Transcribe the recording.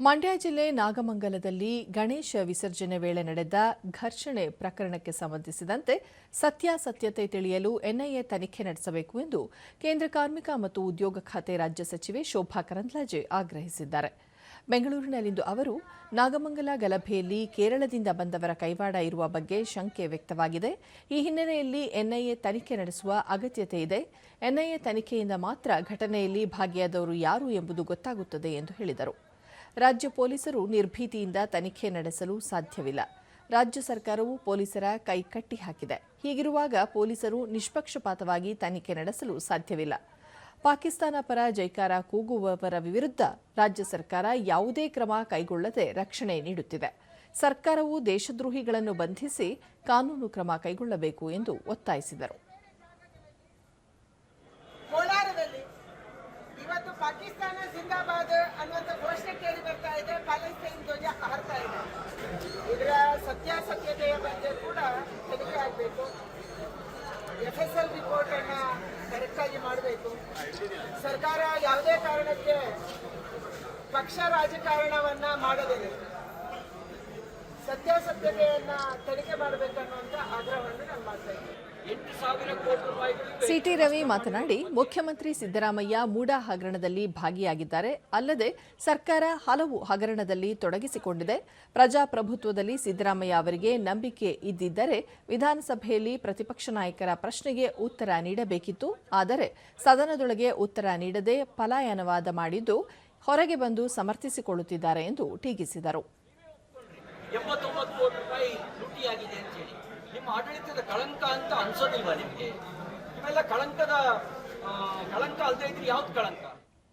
ಮಂಡ್ಯ ಜಿಲ್ಲೆ ನಾಗಮಂಗಲದಲ್ಲಿ ಗಣೇಶ ವಿಸರ್ಜನೆ ವೇಳೆ ನಡೆದ ಘರ್ಷಣೆ ಪ್ರಕರಣಕ್ಕೆ ಸಂಬಂಧಿಸಿದಂತೆ ಸತ್ಯಾಸತ್ಯತೆ ತಿಳಿಯಲು ಎನ್ಐಎ ತನಿಖೆ ನಡೆಸಬೇಕು ಎಂದು ಕೇಂದ್ರ ಕಾರ್ಮಿಕ ಮತ್ತು ಉದ್ಯೋಗ ಖಾತೆ ರಾಜ್ಯ ಸಚಿವೆ ಶೋಭಾ ಕರಂದ್ಲಾಜೆ ಆಗ್ರಹಿಸಿದ್ದಾರೆ. ಬೆಂಗಳೂರಿನಲ್ಲಿಂದು ಅವರು, ನಾಗಮಂಗಲ ಗಲಭೆಯಲ್ಲಿ ಕೇರಳದಿಂದ ಬಂದವರ ಕೈವಾಡ ಇರುವ ಬಗ್ಗೆ ಶಂಕೆ ವ್ಯಕ್ತವಾಗಿದೆ. ಈ ಹಿನ್ನೆಲೆಯಲ್ಲಿ ಎನ್ಐಎ ತನಿಖೆ ನಡೆಸುವ ಅಗತ್ಯತೆ ಇದೆ. ಎನ್ಐಎ ತನಿಖೆಯಿಂದ ಮಾತ್ರ ಘಟನೆಯಲ್ಲಿ ಭಾಗಿಯಾದವರು ಯಾರು ಎಂಬುದು ಗೊತ್ತಾಗುತ್ತದೆ ಎಂದು ಹೇಳಿದರು. ರಾಜ್ಯ ಪೊಲೀಸರು ನಿರ್ಭೀತಿಯಿಂದ ತನಿಖೆ ನಡೆಸಲು ಸಾಧ್ಯವಿಲ್ಲ. ರಾಜ್ಯ ಸರ್ಕಾರವು ಪೊಲೀಸರ ಕೈ ಕಟ್ಟಿ ಹಾಕಿದೆ. ಹೀಗಿರುವಾಗ ಪೊಲೀಸರು ನಿಷ್ಪಕ್ಷಪಾತವಾಗಿ ತನಿಖೆ ನಡೆಸಲು ಸಾಧ್ಯವಿಲ್ಲ. ಪಾಕಿಸ್ತಾನ ಪರ ಜೈಕಾರ ಕೂಗುವವರ ವಿರುದ್ಧ ರಾಜ್ಯ ಸರ್ಕಾರ ಯಾವುದೇ ಕ್ರಮ ಕೈಗೊಳ್ಳದೆ ರಕ್ಷಣೆ ನೀಡುತ್ತಿದೆ. ಸರ್ಕಾರವು ದೇಶದ್ರೋಹಿಗಳನ್ನು ಬಂಧಿಸಿ ಕಾನೂನು ಕ್ರಮ ಕೈಗೊಳ್ಳಬೇಕು ಎಂದು ಒತ್ತಾಯಿಸಿದರು. ಸರ್ಕಾರ ಯಾವುದೇ ಕಾರಣಕ್ಕೆ ಪಕ್ಷ ರಾಜಕಾರಣವನ್ನ ಮಾಡೋದಿಲ್ಲ ಸತ್ಯಾಸತ್ಯತೆಯನ್ನ ತನಿಖೆ ಮಾಡಬೇಕನ್ನುವಂತ ಆಗ್ರಹವನ್ನು ಸಿಟಿ ರವಿ ಮಾತನಾಡಿ, ಮುಖ್ಯಮಂತ್ರಿ ಸಿದ್ದರಾಮಯ್ಯ ಮೂಡಾ ಹಗರಣದಲ್ಲಿ ಭಾಗಿಯಾಗಿದ್ದಾರೆ. ಅಲ್ಲದೆ, ಸರ್ಕಾರ ಹಲವು ಹಗರಣದಲ್ಲಿ ತೊಡಗಿಸಿಕೊಂಡಿದೆ. ಪ್ರಜಾಪ್ರಭುತ್ವದಲ್ಲಿ ಸಿದ್ದರಾಮಯ್ಯ ಅವರಿಗೆ ನಂಬಿಕೆ ಇದ್ದಿದ್ದರೆ, ವಿಧಾನಸಭೆಯಲ್ಲಿ ಪ್ರತಿಪಕ್ಷ ನಾಯಕರ ಪ್ರಶ್ನೆಗೆ ಉತ್ತರ ನೀಡಬೇಕಿತ್ತು. ಆದರೆ, ಸದನದೊಳಗೆ ಉತ್ತರ ನೀಡದೆ ಪಲಾಯನವಾದ ಮಾಡಿದ್ದು, ಹೊರಗೆ ಬಂದು ಸಮರ್ಥಿಸಿಕೊಳ್ಳುತ್ತಿದ್ದಾರೆ ಎಂದು ಟೀಕಿಸಿದರು. ಕೋಟಿ ರೂಪಾಯಿ ಅಂತ ಹೇಳಿ. ನಿಮ್ಮ ಆಡಳಿತದ ಕಳಂಕ ಅಂತ ಅನ್ಸೋದಿಲ್ವಾ ನಿಮಗೆ? ಇವೆಲ್ಲ ಕಳಂಕದ ಕಳಂಕ ಅಲ್ಲದೆ ಇದ್ರೆ ಯಾವ್ದು ಕಳಂಕ?